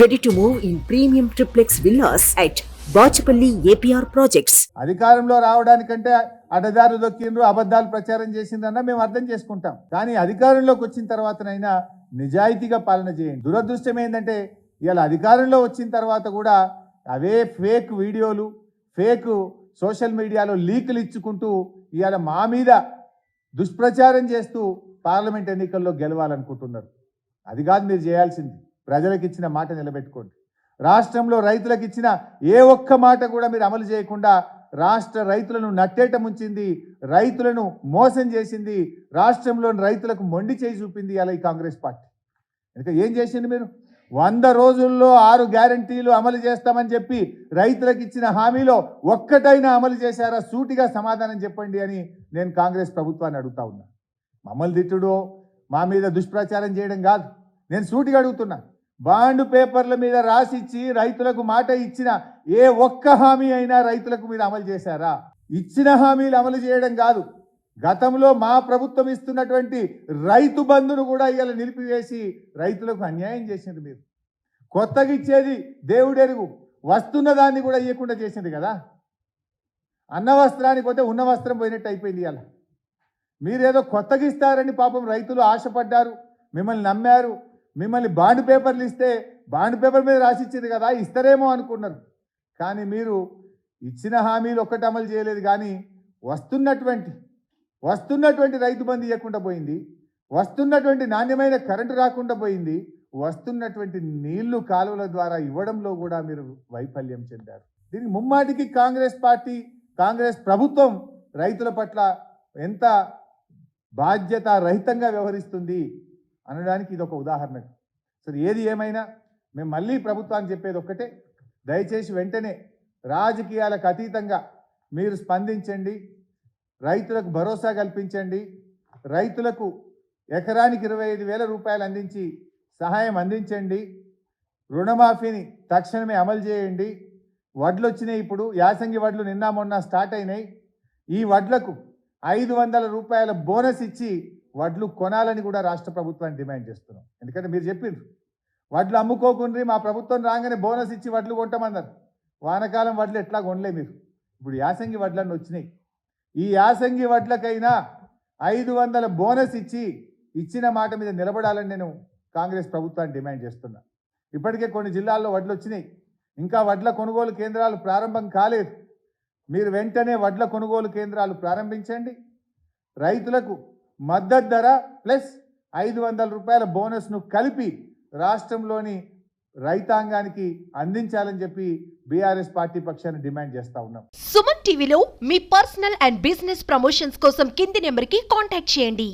Ready to move in premium triplex villas at Bachupally APR projects అధికారంలో రావడానికంటే అడదారు దొక్కిండ్రు అబద్ధాలు ప్రచారం చేసిందన్న మేము అర్థం చేసుకుంటాం. కానీ అధికారంలోకి వచ్చిన తర్వాతనైనా నిజాయితీగా పాలన చేయండి. దురదృష్టం ఏంటంటే ఇవాళ అధికారంలో వచ్చిన తర్వాత కూడా అవే ఫేక్ వీడియోలు ఫేక్ సోషల్ మీడియాలో లీకులు ఇచ్చుకుంటూ ఇవాళ మా మీద దుష్ప్రచారం చేస్తూ పార్లమెంట్ ఎన్నికల్లో గెలవాలనుకుంటున్నారు. అది కాదు మీరు చేయాల్సింది. ప్రజలకు ఇచ్చిన మాట నిలబెట్టుకోండి. రాష్ట్రంలో రైతులకు ఇచ్చిన ఏ ఒక్క మాట కూడా మీరు అమలు చేయకుండా రాష్ట్ర రైతులను నట్టేట ముంచింది రైతులను మోసం చేసింది రాష్ట్రంలోని రైతులకు మొండి చేయి చూపింది అలా ఈ కాంగ్రెస్ పార్టీ. ఇంకా ఏం చేసింది మీరు? వంద రోజుల్లో ఆరు గ్యారంటీలు అమలు చేస్తామని చెప్పి రైతులకు ఇచ్చిన హామీలో ఒక్కటైనా అమలు చేశారా? సూటిగా సమాధానం చెప్పండి అని నేను కాంగ్రెస్ ప్రభుత్వాన్ని అడుగుతా ఉన్నా. మమ్మల్ని తిట్టుడు మా మీద దుష్ప్రచారం చేయడం కాదు. నేను సూటిగా అడుగుతున్నా. బాండ్ పేపర్ల మీద రాసిచ్చి రైతులకు మాట ఇచ్చిన ఏ ఒక్క హామీ అయినా రైతులకు మీరు అమలు చేశారా? ఇచ్చిన హామీలు అమలు చేయడం కాదు. గతంలో మా ప్రభుత్వం ఇస్తున్నటువంటి రైతు బంధును కూడా ఇవాళ నిలిపివేసి రైతులకు అన్యాయం చేసింది మీరు. కొత్తగా ఇచ్చేది దేవుడెరుగు. వస్తున్న దాన్ని కూడా ఇవ్వకుండా చేసింది కదా. అన్న వస్త్రానికి పోతే ఉన్న వస్త్రం పోయినట్టు అయిపోయింది ఇవాళ మీరేదో కొత్తగా ఇస్తారని పాపం రైతులు ఆశపడ్డారు. మిమ్మల్ని నమ్మారు. మిమ్మల్ని బాండ్ పేపర్లు ఇస్తే బాండ్ పేపర్ మీద రాసిచ్చింది కదా ఇస్తారేమో అనుకున్నారు. కానీ మీరు ఇచ్చిన హామీలు ఒక్కటి అమలు చేయలేదు కానీ వస్తున్నటువంటి వస్తున్నటువంటి రైతు బంధు ఇవ్వకుండా పోయింది వస్తున్నటువంటి నాణ్యమైన కరెంటు రాకుండా పోయింది వస్తున్నటువంటి నీళ్ళు కాలువల ద్వారా ఇవ్వడంలో కూడా మీరు వైఫల్యం చెందారు. దీనికి ముమ్మాటికి కాంగ్రెస్ పార్టీ కాంగ్రెస్ ప్రభుత్వం రైతుల పట్ల ఎంత బాధ్యత రహితంగా వ్యవహరిస్తుంది అనడానికి ఇది ఒక ఉదాహరణ. సరే ఏది ఏమైనా మేము మళ్ళీ ప్రభుత్వానికి చెప్పేది ఒక్కటే. దయచేసి వెంటనే రాజకీయాలకు అతీతంగా మీరు స్పందించండి. రైతులకు భరోసా కల్పించండి. రైతులకు ఎకరానికి ఇరవై ఐదు వేల రూపాయలు అందించి సహాయం అందించండి. రుణమాఫీని తక్షణమే అమలు చేయండి. వడ్లు వచ్చినాయి ఇప్పుడు. యాసంగి వడ్లు నిన్న మొన్న స్టార్ట్ అయినాయి. ఈ వడ్లకు ఐదు వందల రూపాయల బోనస్ ఇచ్చి వడ్లు కొనాలని కూడా రాష్ట్ర ప్రభుత్వాన్ని డిమాండ్ చేస్తున్నాం. ఎందుకంటే మీరు చెప్పిండ్రు వడ్లు అమ్ముకోకుండ్రి మా ప్రభుత్వం రాగానే బోనస్ ఇచ్చి వడ్లు కొంటామన్నారు. వానకాలం వడ్లు ఎట్లా కొనలే మీరు? ఇప్పుడు యాసంగి వడ్లన్నీ వచ్చినాయి. ఈ యాసంగి వడ్లకైనా ఐదు వందల బోనస్ ఇచ్చి ఇచ్చిన మాట మీద నిలబడాలని నేను కాంగ్రెస్ ప్రభుత్వాన్ని డిమాండ్ చేస్తున్నా. ఇప్పటికే కొన్ని జిల్లాల్లో వడ్లు వచ్చినాయి. ఇంకా వడ్ల కొనుగోలు కేంద్రాలు ప్రారంభం కాలేదు. మీరు వెంటనే వడ్ల కొనుగోలు కేంద్రాలు ప్రారంభించండి. రైతులకు మద్దతు ధర ప్లస్ ఐదు వందల రూపాయల బోనస్ను కలిపి రాష్ట్రంలోని రైతాంగానికి అందించాలని చెప్పి బీఆర్ఎస్ పార్టీ పక్షాన్ని డిమాండ్ చేస్తా ఉన్నాం. సుమన్ టీవీలో మీ పర్సనల్ అండ్ బిజినెస్ ప్రమోషన్స్ కోసం కింది నెంబర్కి కాంటాక్ట్ చేయండి.